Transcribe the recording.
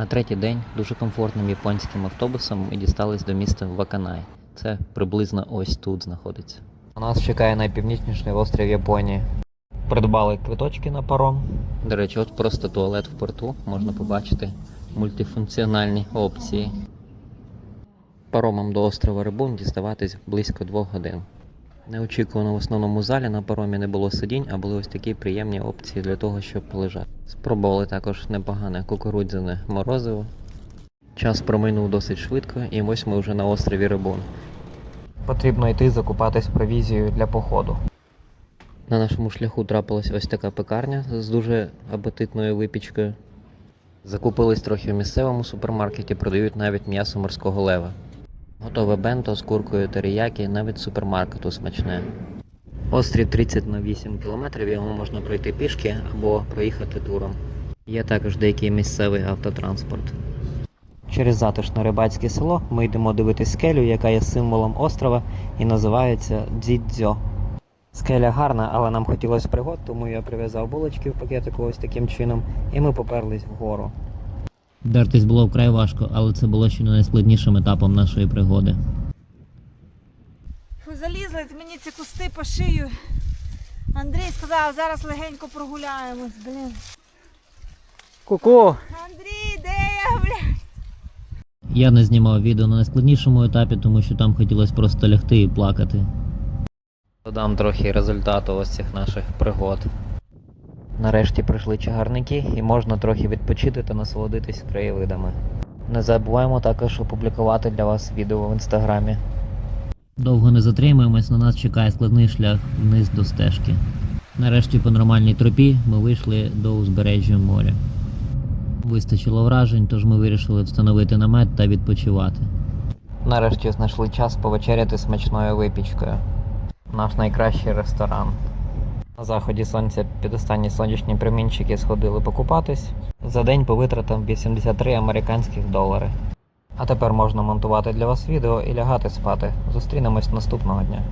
На третій день дуже комфортним японським автобусом ми дістались до міста Ваканай. Це приблизно ось тут знаходиться. У нас чекає найпівнічніший острів Японії. Придбали квиточки на паром. До речі, от просто туалет в порту можна побачити мультифункціональні опції. Паромом до острова Рибун діставатись близько двох годин. Неочікувано в основному залі на паромі не було сидінь, а були ось такі приємні опції для того, щоб полежати. Спробували також непогане кукурудзяне морозиво. Час проминув досить швидко, і ось ми вже на острові Рибун. Потрібно йти закупатись провізією для походу. На нашому шляху трапилась ось така пекарня з дуже апетитною випічкою. Закупились трохи в місцевому супермаркеті, продають навіть м'ясо морського лева. Готове бенто з куркою теріякі, навіть супермаркету смачне. Острів 30 на 8 кілометрів, його можна пройти пішки або проїхати туром. Є також деякий місцевий автотранспорт. Через затишне рибацьке село ми йдемо дивитись скелю, яка є символом острова і називається Дзідзьо. Скеля гарна, але нам хотілося пригод, тому я прив'язав булочки в пакетику ось таким чином, і ми поперлись вгору. Дертись було вкрай важко, але це було ще не найскладнішим етапом нашої пригоди. Фу, Залізли мені ці кусти по шию. Андрій сказав, зараз легенько прогуляємось, блін. Ку-ку! Андрій, де я, блін? Я не знімав відео на найскладнішому етапі, тому що там хотілося просто лягти і плакати. Додам трохи результату ось цих наших пригод. Нарешті прийшли чагарники і можна трохи відпочити та насолодитись краєвидами. Не забуваємо також опублікувати для вас відео в інстаграмі. Довго не затримуємось, на нас чекає складний шлях вниз до стежки. Нарешті по нормальній тропі ми вийшли до узбережжя моря. Вистачило вражень, тож ми вирішили встановити намет та відпочивати. Нарешті знайшли час повечеряти смачною випічкою. Наш найкращий ресторан. На заході сонця під останні сонячні промінчики сходили покупатись. За день по витратам 83 американських долари. А тепер можна монтувати для вас відео і лягати спати. Зустрінемось наступного дня.